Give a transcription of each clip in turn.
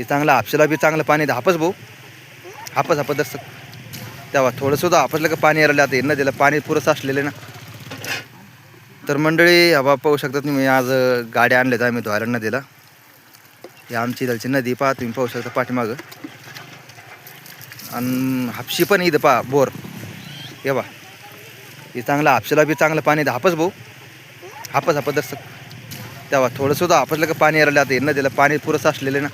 हे चांगलं हापशाला बी चांगलं पाणी दे हापस भाऊ. हापस हापस दर्शक तेव्हा थोडंसुद्धा हापसलं का पाणी यायला आता ना दिलं. पाणी पुरं असलेलं ना. तर मंडळी हवा पाहू शकता तुम्ही. आज गाड्या आणल्यात आम्ही. धुवायला नदीला ही आमची दलची नदी पहा. तुम्ही पाहू शकता पाठीमागं. आणि हापशी पण इथं पहा. बोर. हे बा हे चांगलं हापशेला बी चांगलं पाणी दे हापस भाऊ. हापस हापस दर्शक तेव्हा थोडंसुद्धा हापसलं का पाणी यायला आता ना दिलं. पाणी पुरं असलेलं ना.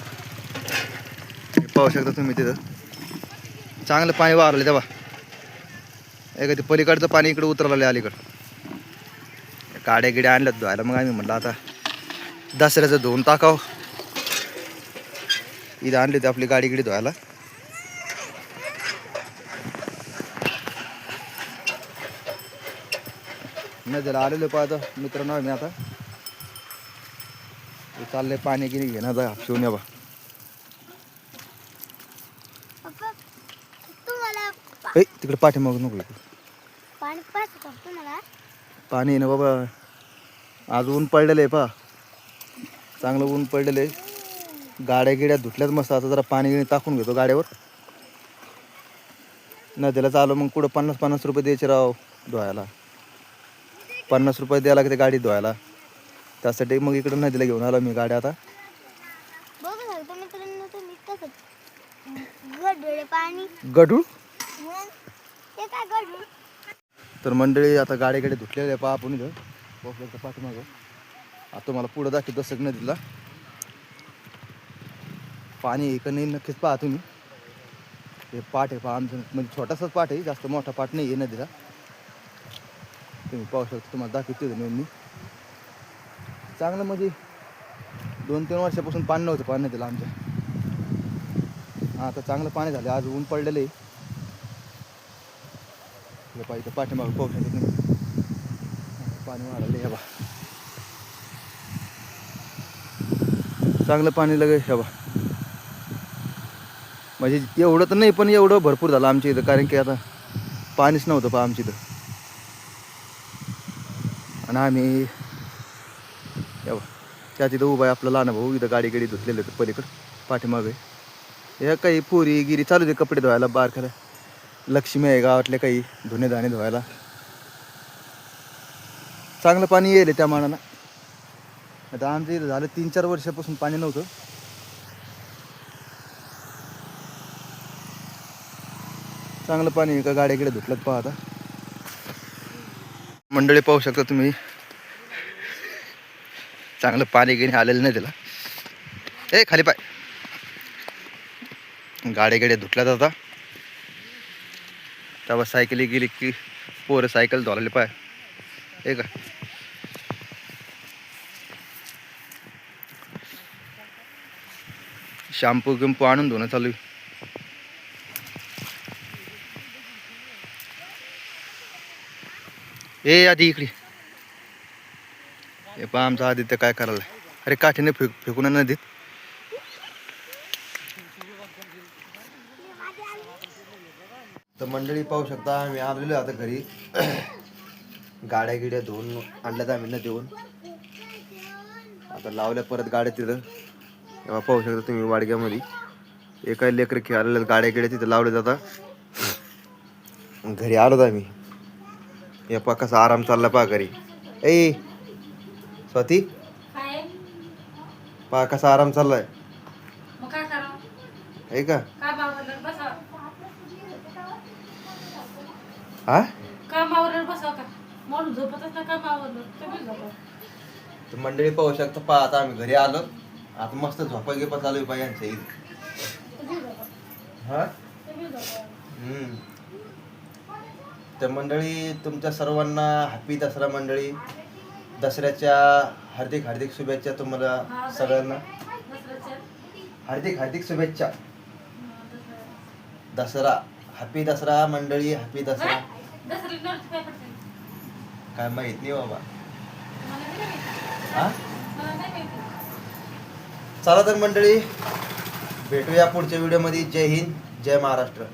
पाहू शकता तुम्ही तिथं. चांगलं पाणी वारलं तेव्हा. एका ते पलीकडचं पाणी इकडं उतरलं अलीकडं. काड्या गिड्या आणल्यात धुवायला. मग आम्ही म्हटलं आता दसऱ्याचं धुवून टाकावं. इथं आणली होती आपली गाडी गिडी धुवायला. नाही त्याला आलेलो पाहतो मित्रांनो मी आता. चाललंय पाणी गिनी घेणं आता या बा पप्पा तुम्हाला ऐ तिकडे पाठीमागू नको इकडे. पाणी पाणी आहे ना बाबा. आज ऊन पडलेलं आहे पा. चांगलं ऊन पडलेलं आहे. गाड्या गिड्या धुतल्यात मस्त. आता जरा पाणी गिणी टाकून घेतो गाड्यावर. नदीला चालू मग कुठं पन्नास पन्नास रुपये द्यायचे राव धुवायला. पन्नास रुपये द्यायला लागते गाडी धुवायला. त्यासाठी मग इकडं नदीला घेऊन आलो मी गाड्या आता. बघू शकतो मित्रांनो तुम्ही कसं गडूळ पाणी गडूळ मग ते काय गडूळ तर मंडळी आता गाडी गाडी आहे पहा आपण इथं. पोपल्याचं पाठीमागं. आता तुम्हाला पुढं दाखवतो सग नदीला. पाणी आहे का नाही नक्कीच पहा तुम्ही. हे पाठ आहे पहा आमचं म्हणजे छोटासाच पाठ आहे जास्त मोठा पाठ नाही आहे नदीला. तुम्ही पाहू शकता तुम्हाला दाखवतो मी मी. चांगलं म्हणजे दोन तीन वर्षापासून पाणी नव्हतं पाणी नदीला आमच्या. आता चांगलं पाणी झालं आज ऊन पडलेलं आहे. हे पहा इथं पाठीमागं पाहू शकत नाही पाणी वाढलं हे बा चांगलं पाणी लगे हे बा म्हणजे एवढं तर नाही पण एवढं भरपूर झालं आमच्या इथं कारण की आता पाणीच नव्हतं पहा आमच्या इथं आणि आम्ही बा त्या तिथं उभा आहे आपला लहान भाऊ इथं गाडी गाडी धुतलेलं होतं पलीकडं पाठीमागे हे काही पुरी गिरी चालू दे कपडे धुवायला बारखाला लक्ष्मी आहे गावातले काही धुणे धाणे धुवायला. चांगलं पाणी येईल त्या मानानं. आता आमचं इथं झालं तीन चार वर्षापासून पाणी नव्हतं. चांगलं पाणी आहे का गाड्याकडे धुतलं पहा आता. मंडळी पाहू शकता तुम्ही. चांगलं पाणी गिणी आलेलं नाही त्याला. ए खाली पाय. गाड्याकडे धुतल्यात आता. तेव्हा सायकली गेली की पोरं सायकल धुवायला पाय. हे का? शॅम्पू गिंपू आणून धुणं चालू आहे. ए आधी इकडे. हे पहा आमचा आदित्य काय करायला अरे काठीने फेक फेकून नदीत तर मंडळी पाहू शकता आम्ही आलेलो आता घरी. गाड्या गिड्या धुवून आणल्यात आम्ही न देऊन. आता लावल्या परत गाड्या तिथं. तेव्हा पाहू शकता तुम्ही वाडग्यामध्ये. एका लेकर खेळायला गाड्या गिड्या तिथं लावल्या जातात घरी आलोत आम्ही. या पा कसा आराम चालला पा घरी. ए स्वाती. पा कसा आराम चाललाय. आहे का कामावर बसावं हा कामावर बसावं का? म्हणून झोपतच ना कामावर तुम्ही झोपा. तर मंडळी पाहू शकता पहा आता आम्ही घरी आलो. आता मस्त झोपा गिपा चालू आहे पा यांच्या इथे तुम्ही झोपा. हा? तुम्ही झोपा. हम्म. तर मंडळी तुमच्या सर्वांना हॅपी दसरा मंडळी. दसऱ्याच्या हार्दिक हार्दिक शुभेच्छा तुम्हाला सगळ्यांना. दसऱ्याच्या. हार्दिक हार्दिक शुभेच्छा. दसरा. हॅपी दसरा मंडळी हॅपी दसरा. काय? पडते काय माहीत नाही बाबा. मला नाही माहिती? हा? मला नाही माहिती? चला तर मंडळी भेटूया पुढच्या व्हिडिओमध्ये जय हिंद जय महाराष्ट्र.